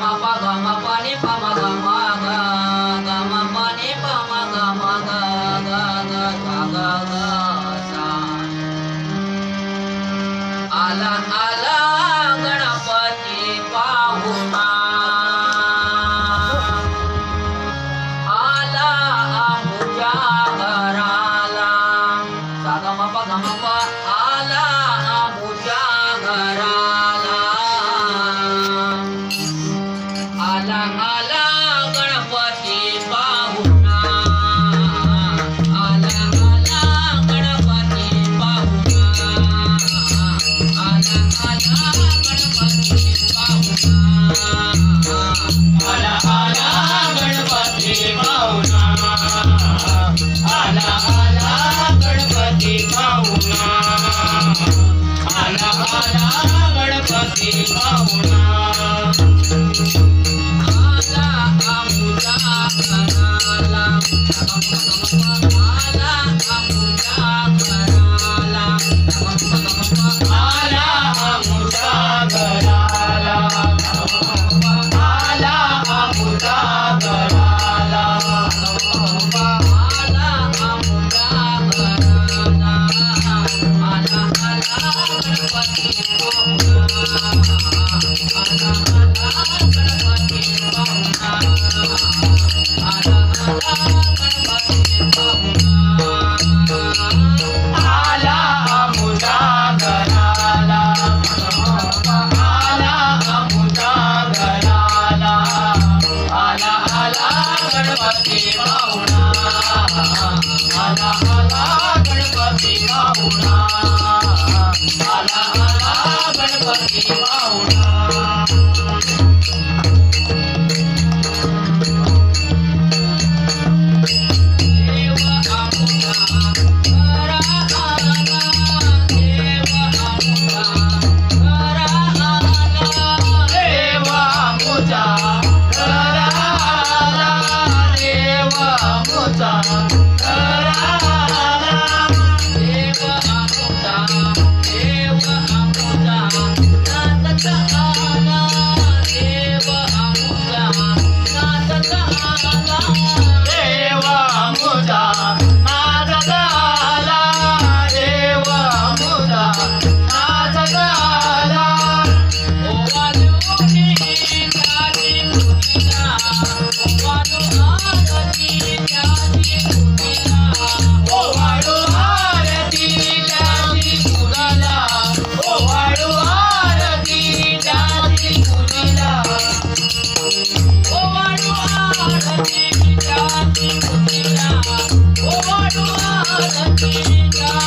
pa pa ga ma pa ni pa ma la Thank you. Ganpati बावणा आला आला गणपती बावणा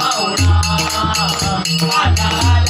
पाहुणा आला.